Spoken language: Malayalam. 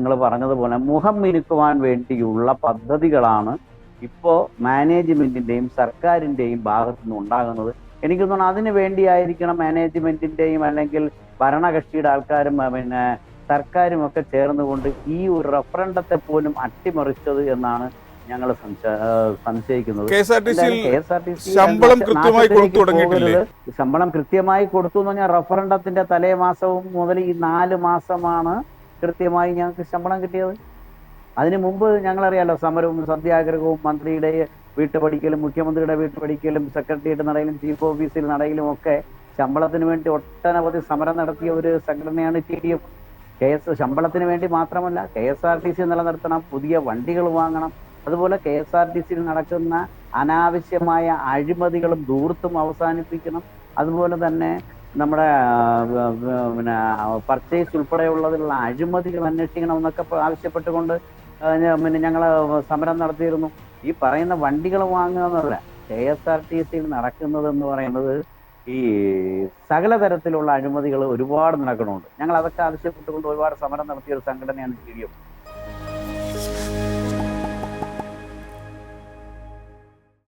നിങ്ങൾ പറഞ്ഞതുപോലെ മുഖം മിനുക്കുവാൻ വേണ്ടിയുള്ള പദ്ധതികളാണ് ഇപ്പോ മാനേജ്മെന്റിന്റെയും സർക്കാരിന്റെയും ഭാഗത്തു നിന്ന് ഉണ്ടാകുന്നത്. എനിക്ക് തോന്നുന്നു അതിന് വേണ്ടിയായിരിക്കണം മാനേജ്മെന്റിന്റെയും അല്ലെങ്കിൽ ഭരണകക്ഷിയുടെ ആൾക്കാരും പിന്നെ സർക്കാരും ഒക്കെ ചേർന്നുകൊണ്ട് ഈ ഒരു റഫറണ്ടത്തെ പോലും അട്ടിമറിച്ചത് എന്നാണ് ഞങ്ങൾ സംശയിക്കുന്നത്. K S R T C ശമ്പളം കൃത്യമായി കൊടുത്തു. ശമ്പളം കൃത്യമായി കൊടുത്തു എന്ന് പറഞ്ഞാൽ റഫറണ്ടത്തിന്റെ തലേ മാസവും മുതൽ ഈ നാല് മാസമാണ് കൃത്യമായി ഞങ്ങൾക്ക് ശമ്പളം കിട്ടിയത്. അതിന് മുമ്പ് ഞങ്ങളറിയാലോ സമരവും സത്യാഗ്രഹവും മന്ത്രിയുടെ വീട്ടുപടിക്കലും മുഖ്യമന്ത്രിയുടെ വീട്ടുപടിക്കലും സെക്രട്ടേറിയറ്റ് നടയിലും ചീഫ് ഓഫീസിൽ നടയിലും ഒക്കെ ശമ്പളത്തിന് വേണ്ടി ഒട്ടനവധി സമരം നടത്തിയ ഒരു സംഘടനയാണ് T D F. K S ശമ്പളത്തിന് വേണ്ടി മാത്രമല്ല K S R T C നിലനിർത്തണം പുതിയ വണ്ടികൾ വാങ്ങണം. അതുപോലെ കെ എസ് ആർ ടി സിയിൽ നടക്കുന്ന അനാവശ്യമായ അഴിമതികളും ദൂർത്തും അവസാനിപ്പിക്കണം. അതുപോലെ തന്നെ നമ്മുടെ പിന്നെ പർച്ചേസ് ഉൾപ്പെടെയുള്ളതിലുള്ള അഴിമതികൾ അന്വേഷിക്കണം എന്നൊക്കെ ആവശ്യപ്പെട്ടുകൊണ്ട് പിന്നെ ഞങ്ങൾ സമരം നടത്തിയിരുന്നു. ഈ പറയുന്ന വണ്ടികൾ വാങ്ങുക എന്നല്ല കെ എസ് ആർ ടി സിയിൽ നടക്കുന്നത് എന്ന് പറയുന്നത് ഈ സകല തരത്തിലുള്ള അഴിമതികൾ ഒരുപാട് നടക്കണമുണ്ട് ഞങ്ങൾ അതൊക്കെ ആവശ്യപ്പെട്ടുകൊണ്ട് ഒരുപാട് സമരം നടത്തിയ ഒരു സംഘടനയാണ് ജി